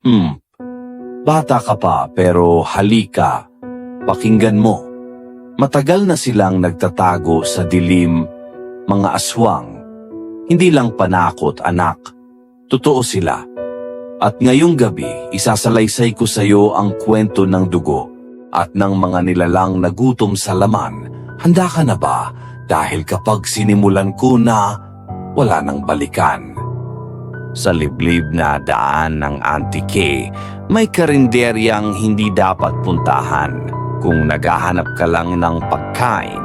Hmm, bata ka pa pero halika, pakinggan mo. Matagal na silang nagtatago sa dilim, mga aswang. Hindi lang panakot, anak. Totoo sila. At ngayong gabi, isasalaysay ko sa iyo ang kwento ng dugo at ng mga nilalang nagutom sa laman. Handa ka na ba? Dahil kapag sinimulan ko na, wala nang balikan. Sa liblib na daan ng Antique, may karinderyang hindi dapat puntahan kung naghahanap ka lang ng pagkain.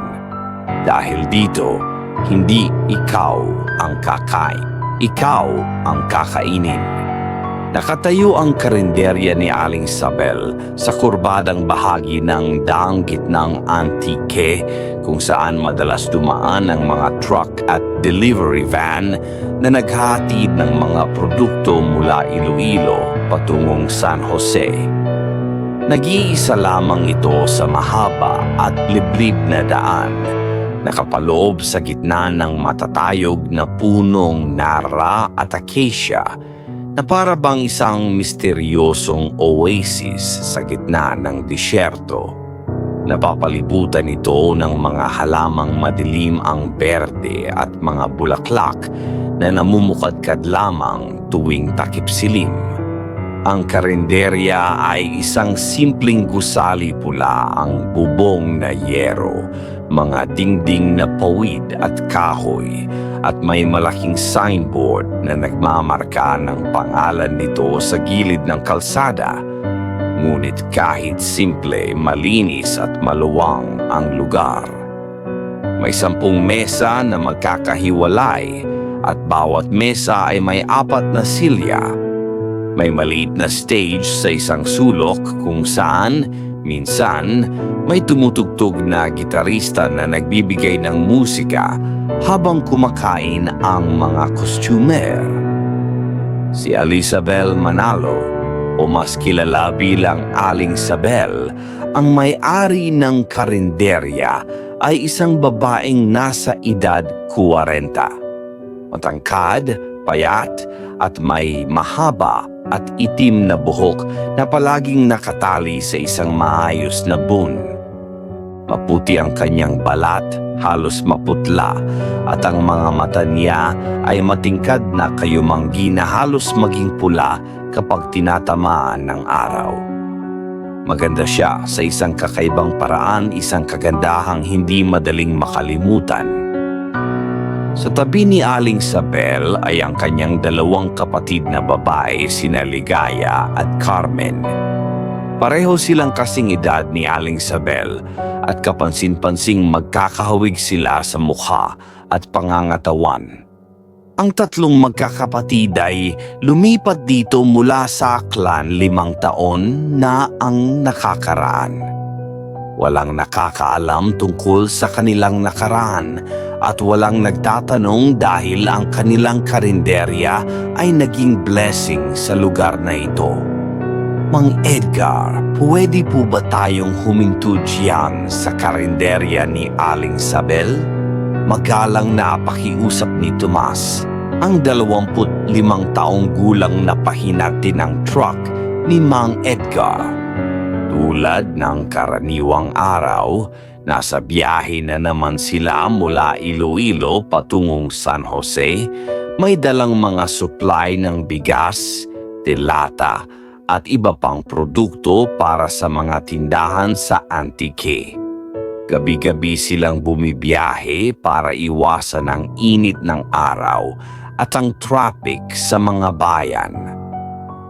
Dahil dito, hindi ikaw ang kakain. Ikaw ang kakainin. Nakatayo ang karinderya ni Aling Sabel sa kurbadang bahagi ng daang gitnang Antique kung saan madalas dumaan ang mga truck at delivery van na naghahatid ng mga produkto mula Iloilo patungong San Jose. Nag-iisa lamang ito sa mahaba at liblib na daan nakapaloob sa gitna ng matatayog na punong nara at acacia na para isang misteryosong oasis sa gitna ng disyerto. Napapalibutan ito ng mga halamang madilim ang berde at mga bulaklak na namumukadkad lamang tuwing takip silim. Ang karinderya ay isang simpleng gusali pula ang bubong na yero, mga dingding na pawid at kahoy, at may malaking signboard na nagmamarka ng pangalan nito sa gilid ng kalsada. Ngunit kahit simple, malinis at maluwang ang lugar. May sampung mesa na magkakahiwalay at bawat mesa ay may apat na silya may maliit na stage sa isang sulok kung saan, minsan, may tumutugtog na gitarista na nagbibigay ng musika habang kumakain ang mga kostumer. Si Alisabel Manalo, o mas kilala bilang Aling Sabel, ang may-ari ng karinderya ay isang babaeng nasa edad 40. Matangkad, payat, at may mahaba at itim na buhok na palaging nakatali sa isang maayos na bun. Maputi ang kanyang balat, halos maputla, at ang mga mata niya ay matingkad na kayumanggi na halos maging pula kapag tinatamaan ng araw. Maganda siya sa isang kakaibang paraan, isang kagandahang hindi madaling makalimutan. Sa tabi ni Aling Sabel ay ang kanyang dalawang kapatid na babae, sina Ligaya at Carmen. Pareho silang kasing edad ni Aling Sabel at kapansin-pansing magkakahawig sila sa mukha at pangangatawan. Ang tatlong magkakapatid ay lumipat dito mula sa Aklan limang taon na ang nakakaraan. Walang nakakaalam tungkol sa kanilang nakaraan at walang nagtatanong dahil ang kanilang karinderya ay naging blessing sa lugar na ito. Mang Edgar, pwede po ba tayong huminto diyan sa karinderya ni Aling Sabel? Magalang na pakiusap ni Tomas, ang 25 taong gulang na pahinati ng truck ni Mang Edgar. Tulad ng karaniwang araw, nasa biyahe na naman sila mula Iloilo patungong San Jose, may dalang mga supply ng bigas, delata, at iba pang produkto para sa mga tindahan sa Antique. Gabi-gabi silang bumibiyahe para iwasan ang init ng araw at ang traffic sa mga bayan.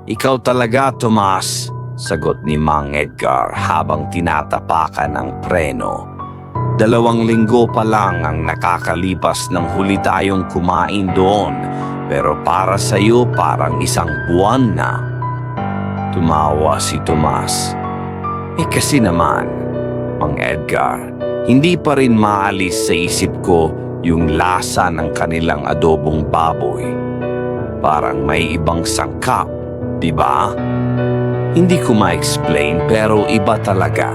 Ikaw talaga, Tomas, sagot ni Mang Edgar habang tinatapakan ang preno. Dalawang linggo pa lang ang nakakalipas ng huli tayong kumain doon, pero para sa iyo parang isang buwan na. Tumawa si Tomas. Eh kasi naman, Mang Edgar, hindi pa rin maalis sa isip ko yung lasa ng kanilang adobong baboy. Parang may ibang sangkap, di ba? Hindi ko ma-explain pero iba talaga.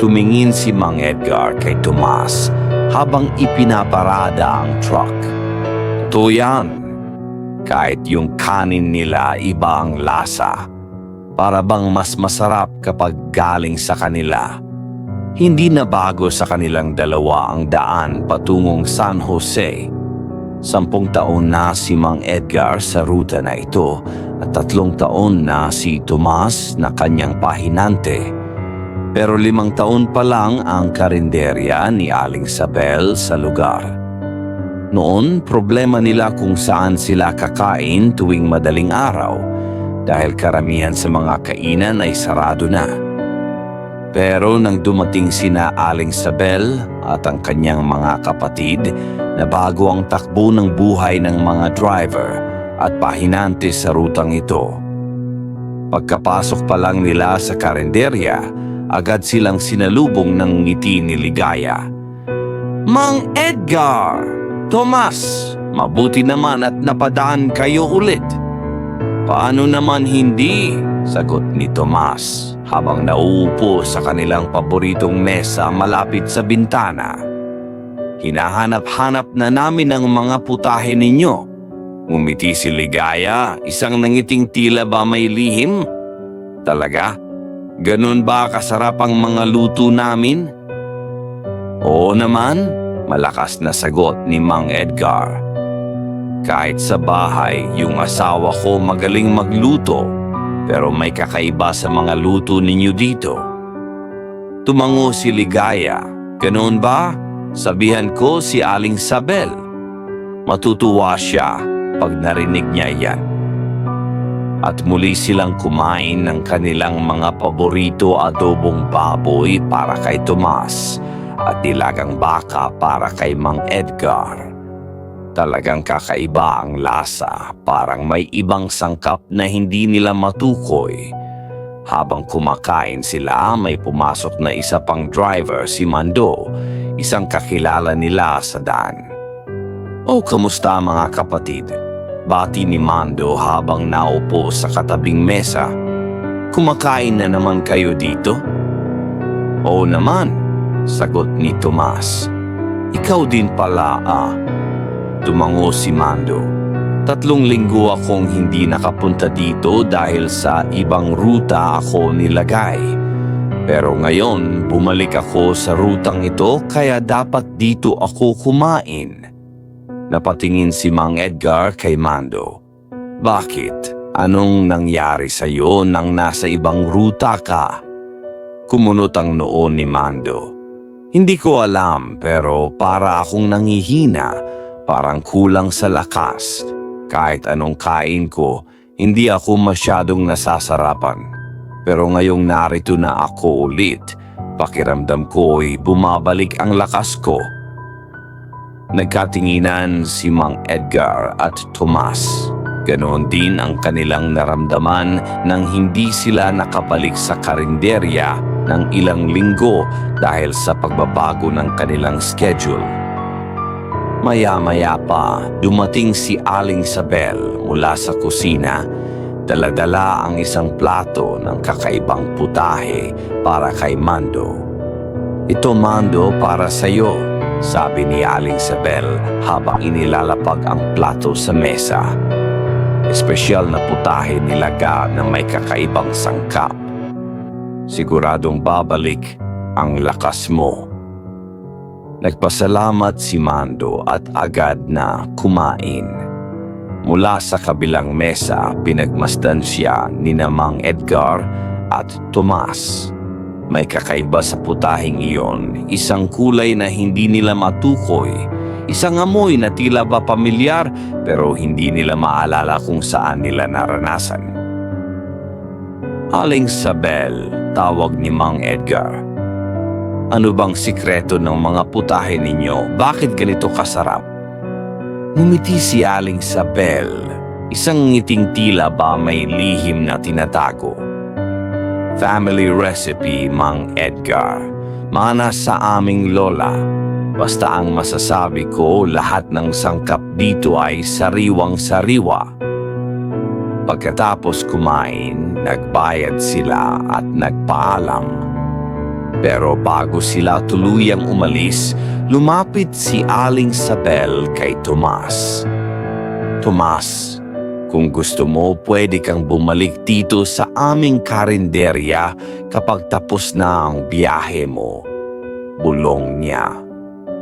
Tumingin si Mang Edgar kay Tomas habang ipinaparada ang truck. Ito yan. Kahit yung kanin nila iba ang lasa. Para bang mas masarap kapag galing sa kanila. Hindi na bago sa kanilang dalawa ang daan patungong San Jose. Sampung taon na si Mang Edgar sa ruta na ito at tatlong taon na si Tomas na kanyang pahinante. Pero limang taon pa lang ang karinderya ni Aling Sabel sa lugar. Noon, problema nila kung saan sila kakain tuwing madaling araw dahil karamihan sa mga kainan ay sarado na. Pero nang dumating sina Aling Sabel at ang kanyang mga kapatid na bago ang takbo ng buhay ng mga driver at pahinante sa rutang ito. Pagkapasok pa lang nila sa karinderya, agad silang sinalubong ng ngiti ni Ligaya. Mang Edgar! Tomas! Mabuti naman at napadaan kayo ulit. Paano naman hindi? Sagot ni Tomas habang nauupo sa kanilang paboritong mesa malapit sa bintana. Hinahanap-hanap na namin ang mga putahe ninyo. Ngumiti si Ligaya, isang nangiting tila ba may lihim? Talaga? Ganun ba kasarap ang mga luto namin? Oo naman, malakas na sagot ni Mang Edgar. Kahit sa bahay, yung asawa ko magaling magluto, pero may kakaiba sa mga luto ninyo dito. Tumango si Ligaya. Ganoon ba? Sabihan ko si Aling Sabel. Matutuwa siya pag narinig niya yan. At muli silang kumain ng kanilang mga paborito adobong baboy para kay Tomas at nilagang baka para kay Mang Edgar. Talagang kakaiba ang lasa, parang may ibang sangkap na hindi nila matukoy. Habang kumakain sila, may pumasok na isa pang driver, si Mando, isang kakilala nila sa daan. O kamusta mga kapatid? Bati ni Mando habang naupo sa katabing mesa. Kumakain na naman kayo dito? Oo naman, sagot ni Tomas. Ikaw din pala ah. Tumango si Mando. Tatlong linggo akong hindi nakapunta dito dahil sa ibang ruta ako nilagay. Pero ngayon, bumalik ako sa rutang ito kaya dapat dito ako kumain. Napatingin si Mang Edgar kay Mando. Bakit? Anong nangyari sa iyo nang nasa ibang ruta ka? Kumunot ang noon ni Mando. Hindi ko alam pero para akong nangihina, parang kulang sa lakas. Kahit anong kain ko, hindi ako masyadong nasasarapan. Pero ngayong narito na ako ulit, pakiramdam ko ay bumabalik ang lakas ko. Nagkatinginan si Mang Edgar at Tomas. Ganoon din ang kanilang naramdaman nang hindi sila nakabalik sa karinderya ng ilang linggo dahil sa pagbabago ng kanilang schedule. Maya-maya pa, dumating si Aling Sabel mula sa kusina. Daladala ang isang plato ng kakaibang putahe para kay Mando. Ito Mando para sa iyo, sabi ni Aling Sabel habang inilalapag ang plato sa mesa. Espesyal na putahe nilaga na may kakaibang sangkap. Siguradong babalik ang lakas mo. Nagpasalamat si Mando at agad na kumain. Mula sa kabilang mesa, pinagmasdan siya ni Namang Edgar at Tomas. May kakaiba sa putahing iyon, isang kulay na hindi nila matukoy, isang amoy na tila ba pamilyar pero hindi nila maalala kung saan nila naranasan. Aling Sabel, tawag ni Mang Edgar. Ano bang sikreto ng mga putahe ninyo? Bakit ganito kasarap? Ngumiti si Aling Sabel, isang ngiting tila ba may lihim na tinatago. Family recipe, Mang Edgar. Mana sa aming lola. Basta ang masasabi ko, lahat ng sangkap dito ay sariwang-sariwa. Pagkatapos kumain, nagbayad sila at nagpaalam. Pero bago sila tuluyang umalis, lumapit si Aling Sabel kay Tomas. Tomas, Kung gusto mo, pwede kang bumalik dito sa aming karinderya kapag tapos na ang biyahe mo. Bulong niya.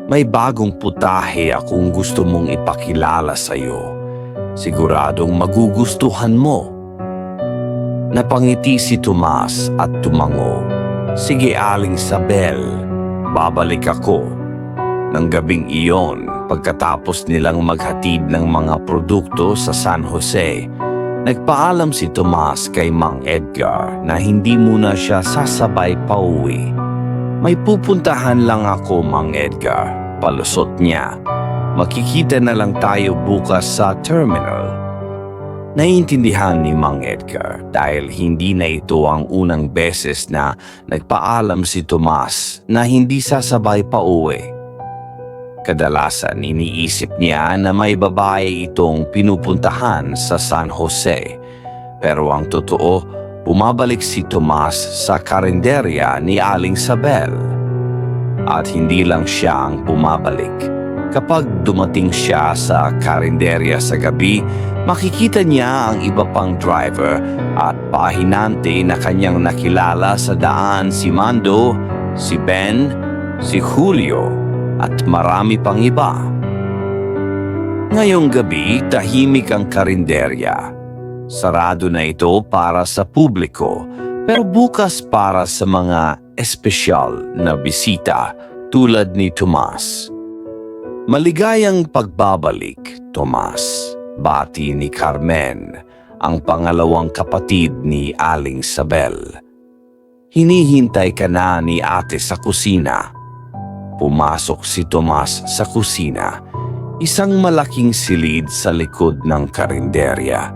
May bagong putahe akong gusto mong ipakilala sa'yo. Siguradong magugustuhan mo. Napangiti si Tomas at tumango. Sige aling Sabel, babalik ako. Nang gabing iyon, pagkatapos nilang maghatid ng mga produkto sa San Jose, nagpaalam si Tomas kay Mang Edgar na hindi muna siya sasabay pauwi. May pupuntahan lang ako, Mang Edgar, palusot niya. Makikita na lang tayo bukas sa terminal. Naiintindihan ni Mang Edgar dahil hindi na ito ang unang beses na nagpaalam si Tomas na hindi sasabay pa uwi. Kadalasan iniisip niya na may babae itong pinupuntahan sa San Jose. Pero ang totoo, bumabalik si Tomas sa karinderya ni Aling Sabel. At hindi lang siya ang bumabalik. Kapag dumating siya sa karinderya sa gabi, makikita niya ang iba pang driver at pahinante na kanyang nakilala sa daan si Mando, si Ben, si Julio at marami pang iba. Ngayong gabi, tahimik ang karinderya. Sarado na ito para sa publiko, pero bukas para sa mga espesyal na bisita tulad ni Tomas. Maligayang pagbabalik, Tomas. Bati ni Carmen, ang pangalawang kapatid ni Aling Sabel. Hinihintay ka na ni ate sa kusina. Pumasok si Tomas sa kusina, isang malaking silid sa likod ng karinderya.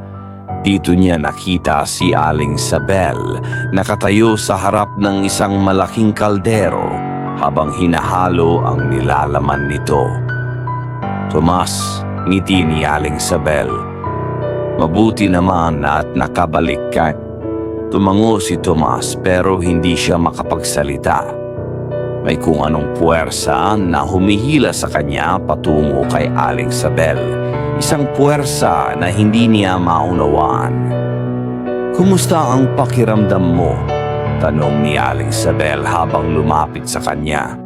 Dito niya nakita si Aling Sabel nakatayo sa harap ng isang malaking kaldero habang hinahalo ang nilalaman nito. Tomas, ngiti ni Aling Sabel. Mabuti naman at nakabalik ka. Tumango si Tomas pero hindi siya makapagsalita. May kung anong puwersa na humihila sa kanya patungo kay Aling Sabel. Isang puwersa na hindi niya maunawaan. Kumusta ang pakiramdam mo? Tanong ni Aling Sabel habang lumapit sa kanya.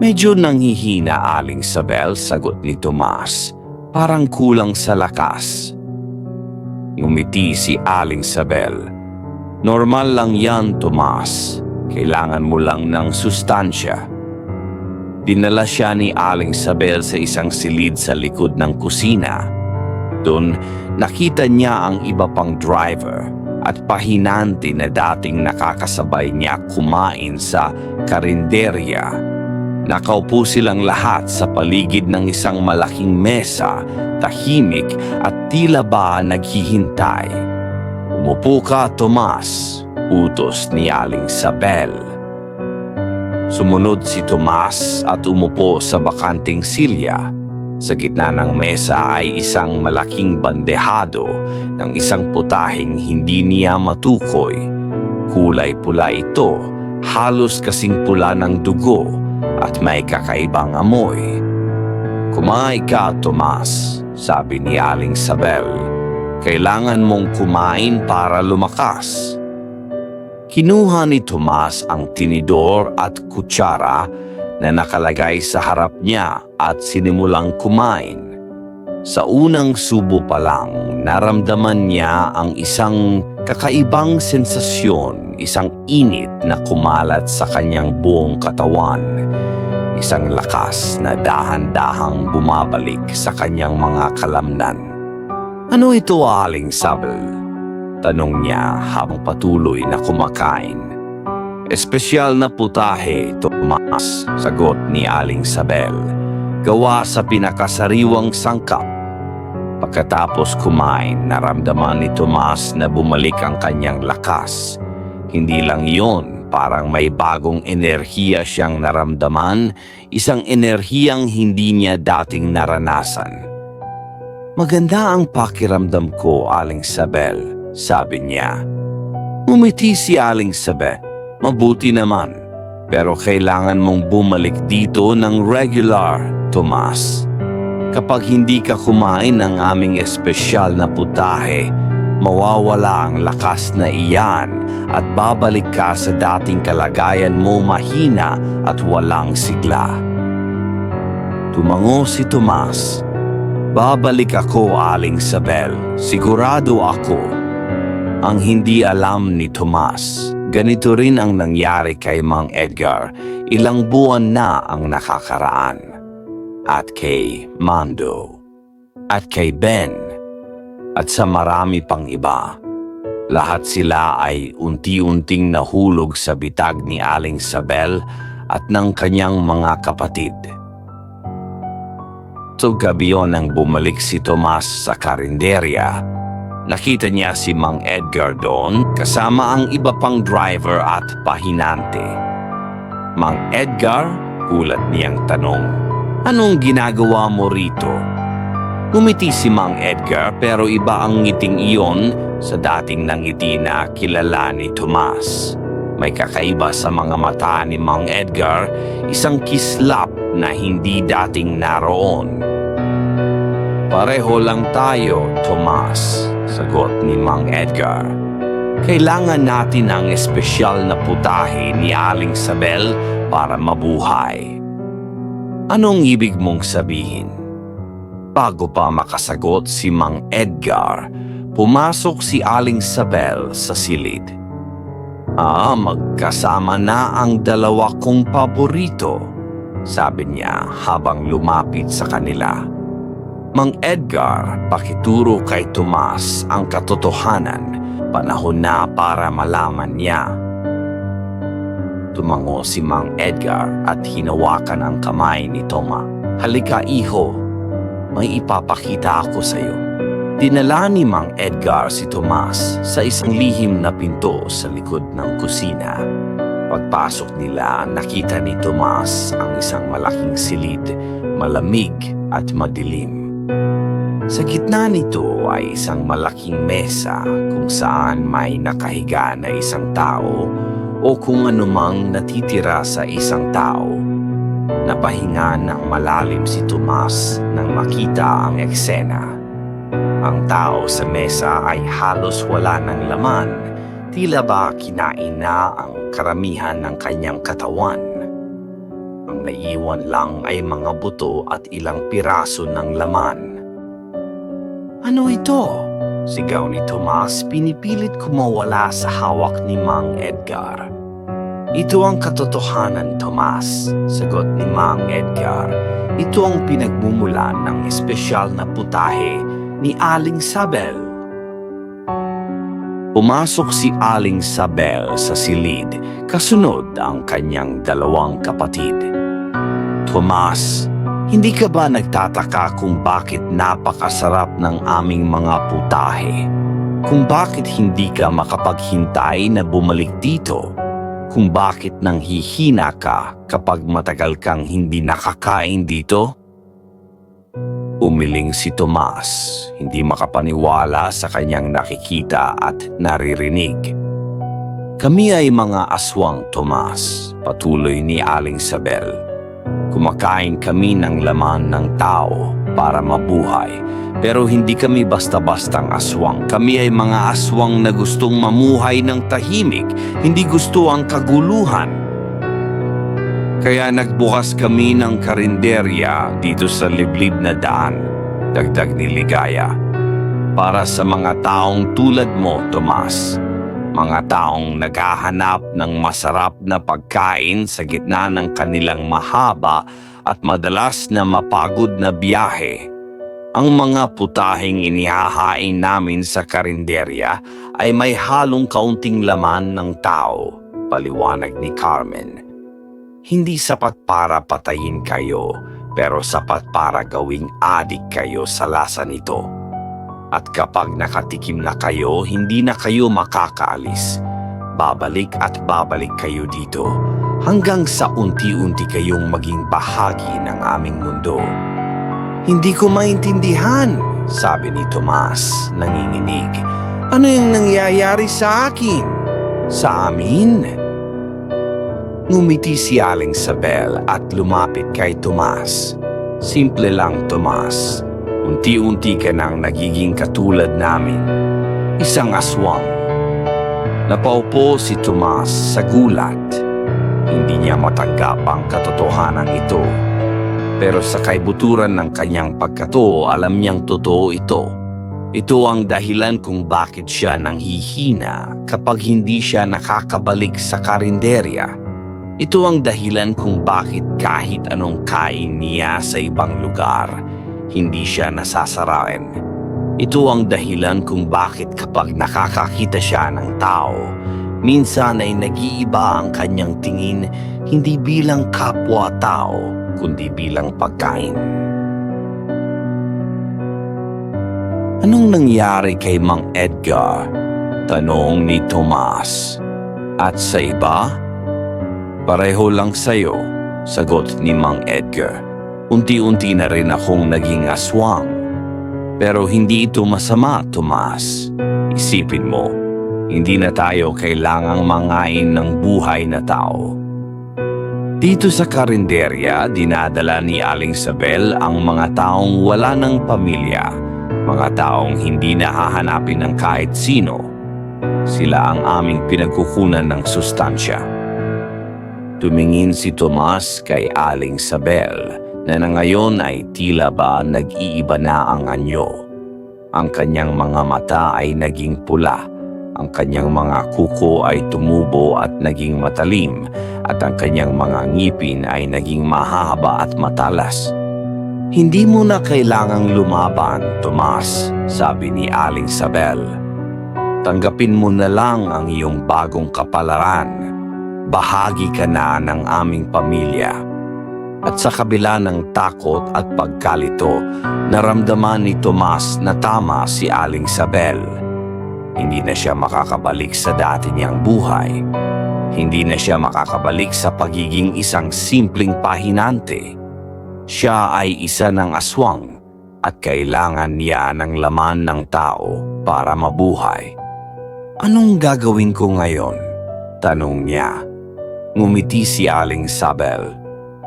Medyo nanghihina Aling Sabel, sagot ni Tomas. Parang kulang sa lakas. Ngumiti si Aling Sabel. Normal lang yan, Tomas. Kailangan mo lang ng sustansya. Dinala siya ni Aling Sabel sa isang silid sa likod ng kusina. Doon, nakita niya ang iba pang driver at pahinante na dating nakakasabay niya kumain sa karinderya. Nakaupo silang lahat sa paligid ng isang malaking mesa, tahimik at tila ba naghihintay. Umupo ka, Tomas, utos ni Aling Sabel. Sumunod si Tomas at umupo sa bakanting silya. Sa gitna ng mesa ay isang malaking bandehado ng isang putahing hindi niya matukoy. Kulay pula ito, halos kasing pula ng dugo at may kakaibang amoy. Kumain ka, Tomas, sabi ni Aling Sabel. Kailangan mong kumain para lumakas. Kinuha ni Tomas ang tinidor at kutsara na nakalagay sa harap niya at sinimulang kumain. Sa unang subo pa lang, naramdaman niya ang isang kakaibang sensasyon, isang init na kumalat sa kanyang buong katawan. Isang lakas na dahan-dahang bumabalik sa kanyang mga kalamnan. Ano ito, Aling Sabel? Tanong niya habang patuloy na kumakain. Espesyal na putahe, Tomas, sagot ni Aling Sabel. Gawa sa pinakasariwang sangkap. Pagkatapos kumain, naramdaman ni Tomas na bumalik ang kanyang lakas. Hindi lang iyon, parang may bagong enerhiya siyang naramdaman, isang enerhiyang hindi niya dating naranasan. Maganda ang pakiramdam ko, Aling Sabel, sabi niya. Umiti si Aling Sabel. Mabuti naman. Pero kailangan mong bumalik dito ng regular, Tomas. Kapag hindi ka kumain ng aming espesyal na putahe, mawawala ang lakas na iyan at babalik ka sa dating kalagayan mo mahina at walang sigla. Tumango si Tomas. Babalik ako, Aling Sabel. Sigurado ako. Ang hindi alam ni Tomas, ganito rin ang nangyari kay Mang Edgar. Ilang buwan na ang nakakaraan. At kay Mando. At kay Ben. At sa marami pang iba. Lahat sila ay unti-unting nahulog sa bitag ni Aling Sabel at ng kanyang mga kapatid. So gabi yon nang bumalik si Tomas sa karinderya. Nakita niya si Mang Edgar doon kasama ang iba pang driver at pahinante. Mang Edgar, gulat niyang tanong, Anong ginagawa mo rito? Ngumiti si Mang Edgar pero iba ang ngiting iyon sa dating nangiti na kilala ni Tomas. May kakaiba sa mga mata ni Mang Edgar, isang kislap na hindi dating naroon. Pareho lang tayo, Tomas, sagot ni Mang Edgar. Kailangan natin ang espesyal na putahe ni Aling Sabel para mabuhay. Anong ibig mong sabihin? Bago pa makasagot si Mang Edgar, pumasok si Aling Sabel sa silid. Ah, magkasama na ang dalawa kong paborito, sabi niya habang lumapit sa kanila. Mang Edgar, pakituro kay Tomas ang katotohanan. Panahon na para malaman niya. Tumango si Mang Edgar at hinawakan ang kamay ni Toma. Halika iho, may ipapakita ako sa iyo. Dinala ni Mang Edgar si Tomas sa isang lihim na pinto sa likod ng kusina. Pagpasok nila, nakita ni Tomas ang isang malaking silid, malamig at madilim. Sa gitna nito ay isang malaking mesa kung saan may nakahiga na isang tao o kung anumang natitira sa isang tao. Napahinga ng malalim si Tomas nang makita ang eksena. Ang tao sa mesa ay halos wala ng laman, tila ba kinain na ang karamihan ng kanyang katawan. Ang naiwan lang ay mga buto at ilang piraso ng laman. Ano ito? Sigaw ni Tomas, pinipilit kumawala sa hawak ni Mang Edgar. Ito ang katotohanan, Tomas, sagot ni Mang Edgar. Ito ang pinagmumulan ng espesyal na putahe ni Aling Sabel. Pumasok si Aling Sabel sa silid, kasunod ang kanyang dalawang kapatid. Tomas, hindi ka ba nagtataka kung bakit napakasarap ng aming mga putahe? Kung bakit hindi ka makapaghintay na bumalik dito? Kung bakit nang hihina ka kapag matagal kang hindi nakakain dito? Umiling si Tomas, hindi makapaniwala sa kanyang nakikita at naririnig. Kami ay mga aswang, Tomas, patuloy ni Aling Sabel. Kumakain kami ng laman ng tao para mabuhay. Pero hindi kami basta-bastang aswang. Kami ay mga aswang na gustong mamuhay ng tahimik, hindi gusto ang kaguluhan. Kaya nagbukas kami ng karinderya dito sa liblib na daan, dagdag ni Ligaya. Para sa mga taong tulad mo, Tomas. Mga taong naghahanap ng masarap na pagkain sa gitna ng kanilang mahaba at madalas na mapagod na biyahe. Ang mga putahing inihahain namin sa karinderya ay may halong kaunting laman ng tao, paliwanag ni Carmen. Hindi sapat para patayin kayo, pero sapat para gawing adik kayo sa lasa nito. At kapag nakatikim na kayo, hindi na kayo makakaalis. Babalik at babalik kayo dito hanggang sa unti-unti kayong maging bahagi ng aming mundo. Hindi ko maintindihan, sabi ni Tomas, nanginginig. Ano yung nangyayari sa akin? Sa amin? Ngumiti si Aling Sabel at lumapit kay Tomas. Simple lang, Tomas. Unti-unti ka nang nagiging katulad namin. Isang aswang. Napaupo si Tomas sa gulat. Hindi niya matanggap ang katotohanan ito. Pero sa kaibuturan ng kanyang pagkatoo, alam niyang totoo ito. Ito ang dahilan kung bakit siya nanghihina kapag hindi siya nakakabalik sa karinderya. Ito ang dahilan kung bakit kahit anong kain niya sa ibang lugar, hindi siya nasasarain. Ito ang dahilan kung bakit kapag nakakakita siya ng tao, minsan ay nag-iiba ang kanyang tingin hindi bilang kapwa-tao, kundi bilang pagkain. Anong nangyari kay Mang Edgar? Tanong ni Tomas. At sa iba? Pareho lang sa'yo, sagot ni Mang Edgar. Unti-unti na rin akong naging aswang. Pero hindi ito masama, Tomas. Isipin mo, hindi na tayo kailangang mangain ng buhay na tao. Dito sa karinderya, dinadala ni Aling Sabel ang mga taong wala ng pamilya, mga taong hindi nahahanapin ng kahit sino. Sila ang aming pinagkukunan ng sustansya. Tumingin si Tomas kay Aling Sabel na na ngayon ay tila ba nag-iiba na ang anyo. Ang kanyang mga mata ay naging pula, ang kanyang mga kuko ay tumubo at naging matalim, at ang kanyang mga ngipin ay naging mahaba at matalas. Hindi mo na kailangang lumaban, Tomas, sabi ni Aling Sabel. Tanggapin mo na lang ang iyong bagong kapalaran. Bahagi ka na ng aming pamilya. At sa kabila ng takot at pagkalito, naramdaman ni Tomas na tama si Aling Sabel. Hindi na siya makakabalik sa dati niyang buhay. Hindi na siya makakabalik sa pagiging isang simpleng pahinante. Siya ay isa ng aswang at kailangan niya ng laman ng tao para mabuhay. Anong gagawin ko ngayon? Tanong niya. Ngumiti si Aling Sabel.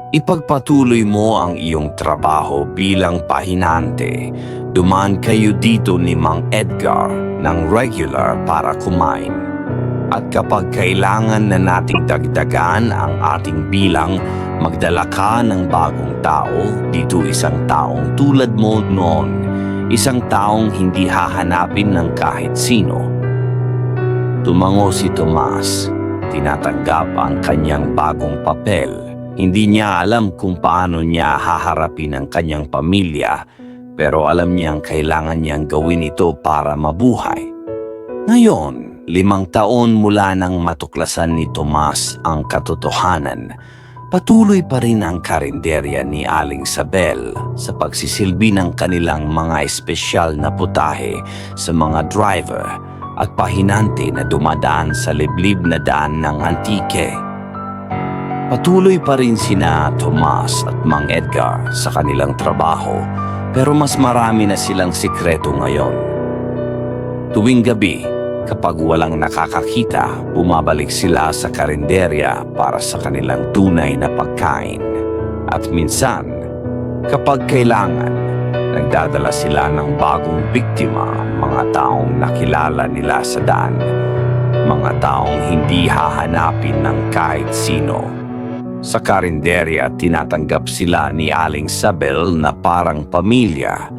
Ipagpatuloy mo ang iyong trabaho bilang pahinante. Dumaan kayo dito ni Mang Edgar ng regular para kumain. At kapag kailangan na nating dagdagan ang ating bilang, magdala ka ng bagong tao, dito isang taong tulad mo noon, isang taong hindi hahanapin ng kahit sino. Tumango si Tomas, tinatanggap ang kanyang bagong papel. Hindi niya alam kung paano niya haharapin ang kanyang pamilya, pero alam niyang kailangan niyang gawin ito para mabuhay. Ngayon, limang taon mula nang matuklasan ni Tomas ang katotohanan, patuloy pa rin ang karinderya ni Aling Sabel sa pagsisilbi ng kanilang mga espesyal na putahe sa mga driver at pahinante na dumadaan sa liblib na daan ng antike. Patuloy pa rin sina Tomas at Mang Edgar sa kanilang trabaho pero mas marami na silang sikreto ngayon. Tuwing gabi, kapag walang nakakakita, bumabalik sila sa karinderya para sa kanilang tunay na pagkain. At minsan, kapag kailangan, nagdadala sila ng bagong biktima, mga taong nakilala nila sa daan, mga taong hindi hahanapin ng kahit sino. Sa karinderya, tinatanggap sila ni Aling Sabel na parang pamilya.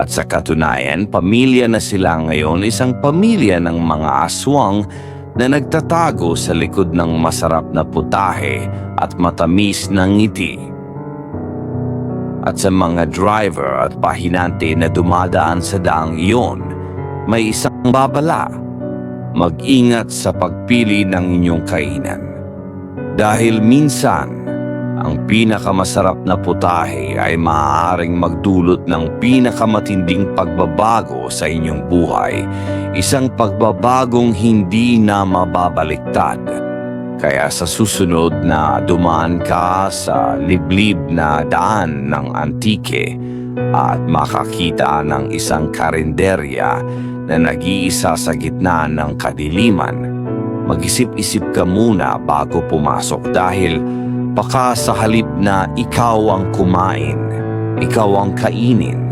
At sa katunayan, pamilya na sila ngayon isang pamilya ng mga aswang na nagtatago sa likod ng masarap na putahe at matamis na ngiti. At sa mga driver at pahinante na dumadaan sa daang iyon, may isang babala. Mag-ingat sa pagpili ng inyong kainan. Dahil minsan, ang pinakamasarap na putahe ay maaaring magdulot ng pinakamatinding pagbabago sa inyong buhay, isang pagbabagong hindi na mababaliktad. Kaya sa susunod na dumaan ka sa liblib na daan ng antike at makakita ng isang karinderya na nag-iisa sa gitna ng kadiliman, mag-isip-isip ka muna bago pumasok dahil baka sa halip na ikaw ang kumain, ikaw ang kainin